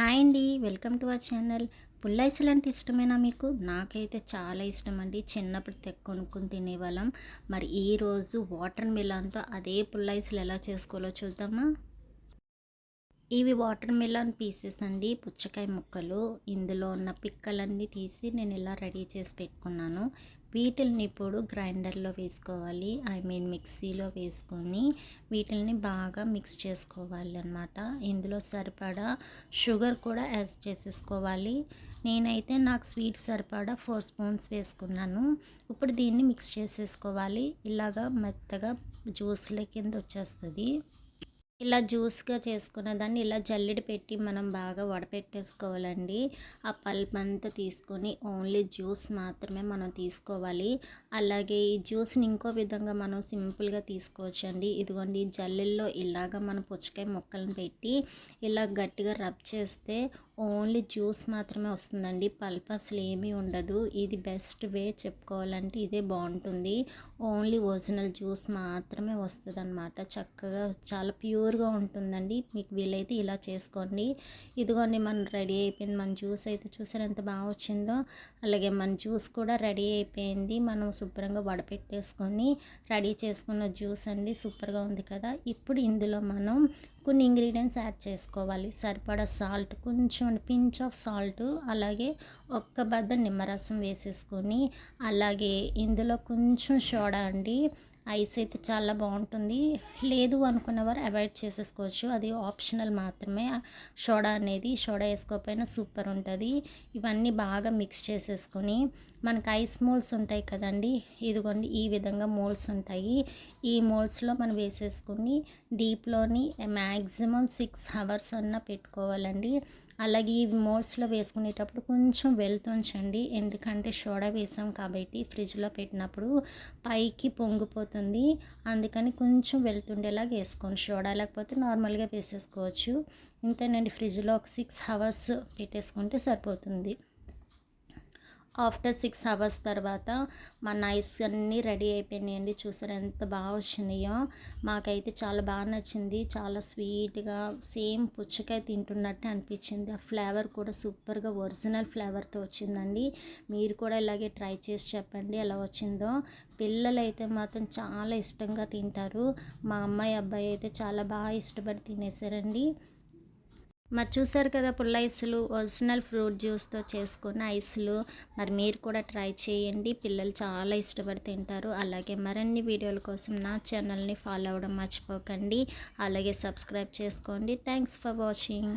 Hi అండి welcome to our channel. పుల్లైసలు అంటే ఇష్టమేనా మీకు? నాకైతే చాలా ఇష్టం అండి చిన్నప్పుడు తెగ తినేవాళ్ళం. మరి ఈరోజు వాటర్ మిలాన్తో అదే పుల్లైసలు ఎలా చేసుకోవాలో చూద్దామా? ఇవి వాటర్ మిలన్ పీసెస్ అండి పుచ్చకాయ ముక్కలు. ఇందులో ఉన్న పిక్కలన్నీ తీసి నేను ఇలా రెడీ చేసి పెట్టుకున్నాను. వీటిల్ని ఇప్పుడు గ్రైండర్లో వేసుకోవాలి. ఐ మీన్ మిక్సీలో వేసుకొని వీటిల్ని బాగా మిక్స్ చేసుకోవాలి అనమాట ఇందులో సరిపడా షుగర్ కూడా యాడ్ చేసేసుకోవాలి. నేనైతే నాకు స్వీట్ సరిపడా ఫోర్ స్పూన్స్ వేసుకున్నాను. ఇప్పుడు దీన్ని మిక్స్ చేసేసుకోవాలి. ఇలాగా మెత్తగా జ్యూస్ల కింద వచ్చేస్తుంది. ఇలా జ్యూస్గా చేసుకున్న దాన్ని ఇలా జల్లెడ పెట్టి మనం బాగా వడపెట్టేసుకోవాలండి. ఆ పల్ప్ అంతా తీసుకొని ఓన్లీ జ్యూస్ మాత్రమే మనం తీసుకోవాలి. అలాగే ఈ జ్యూస్ని ఇంకో విధంగా మనం సింపుల్గా తీసుకోవచ్చు అండి ఇదిగోండి జల్లెల్లో ఇలాగ మనం పుచ్చకాయ ముక్కలను పెట్టి ఇలా గట్టిగా రబ్ చేస్తే ఓన్లీ జ్యూస్ మాత్రమే వస్తుందండి. పల్ప్ అసలు ఏమీ ఉండదు. ఇది బెస్ట్ వే చెప్పుకోవాలంటే ఇదే బాగుంటుంది. ఓన్లీ ఒరిజినల్ జ్యూస్ మాత్రమే వస్తుంది అనమాట చక్కగా చాలా ప్యూర్గా ఉంటుందండి. మీకు వీలైతే ఇలా చేసుకోండి. ఇదిగోండి మన రెడీ అయిపోయింది. మన జ్యూస్ అయితే చూసారు ఎంత బాగా వచ్చిందో? అలాగే మన జ్యూస్ కూడా రెడీ అయిపోయింది. మనం శుభ్రంగా వడపెట్టేసుకొని రెడీ చేసుకున్న జ్యూస్ అండి. సూపర్గా ఉంది కదా. ఇప్పుడు ఇందులో మనం కొన్ని ఇంగ్రీడియంట్స్ యాడ్ చేసుకోవాలి. సరిపడా సాల్ట్ కొంచెం పించ్ ఆఫ్ సాల్ట్ అలాగే ఒక్క బద్ద నిమ్మరసం వేసేసుకొని అలాగే ఇందులో కొంచెం సోడా అండి. ఐస్ అయితే చాలా బాగుంటుంది. లేదు అనుకున్నవారు అవాయిడ్ చేసేసుకోవచ్చు. అది ఆప్షనల్ మాత్రమే. సోడా అనేది సోడా వేసుకోకపోయినా సూపర్ ఉంటుంది. ఇవన్నీ బాగా మిక్స్ చేసేసుకొని మనకు ఐస్ మోల్స్ ఉంటాయి కదండి. ఇదిగోండి ఈ విధంగా మోల్స్ ఉంటాయి. ఈ మోల్స్లో మనం వేసేసుకుని డీప్లోని మ్యాక్సిమం సిక్స్ అవర్స్ అన్న పెట్టుకోవాలండి. అలాగే ఈ మోడ్స్లో వేసుకునేటప్పుడు కొంచెం వెళ్తుంచండి ఎందుకంటే సోడా వేసాం కాబట్టి ఫ్రిడ్జ్లో పెట్టినప్పుడు పైకి పొంగిపోతుంది. అందుకని కొంచెం వెళ్తుండేలాగా వేసుకోండి సోడా లేకపోతే నార్మల్గా వేసేసుకోవచ్చు. ఇంతేనండి ఫ్రిడ్జ్లో ఒక సిక్స్ అవర్స్ పెట్టేసుకుంటే సరిపోతుంది. ఆఫ్టర్ సిక్స్ అవర్స్ తర్వాత మా నైస్ అన్నీ రెడీ అయిపోయినాయండి. చూసారు ఎంత బాగా వచ్చినాయో. మాకైతే చాలా బాగా నచ్చింది. చాలా స్వీట్గా సేమ్ పుచ్చకాయ తింటున్నట్టు అనిపించింది. ఆ ఫ్లేవర్ కూడా సూపర్గా ఒరిజినల్ ఫ్లేవర్తో వచ్చిందండి. మీరు కూడా ఇలాగే ట్రై చేసి చెప్పండి ఎలా వచ్చిందో. పిల్లలు అయితే మాత్రం చాలా ఇష్టంగా తింటారు. మా అమ్మాయి అబ్బాయి అయితే చాలా బాగా ఇష్టపడి తినేసారండి. మరి చూసారు కదా పుల్ల ఐస్లు ఒరిజినల్ ఫ్రూట్ జ్యూస్తో చేసుకున్న ఐస్లు. మరి మీరు కూడా ట్రై చేయండి. పిల్లలు చాలా ఇష్టపడి తింటారు. అలాగే మరిన్ని వీడియోల కోసం నా ఛానల్ని ఫాలో అవ్వడం మర్చిపోకండి. అలాగే సబ్స్క్రైబ్ చేసుకోండి. Thanks for watching.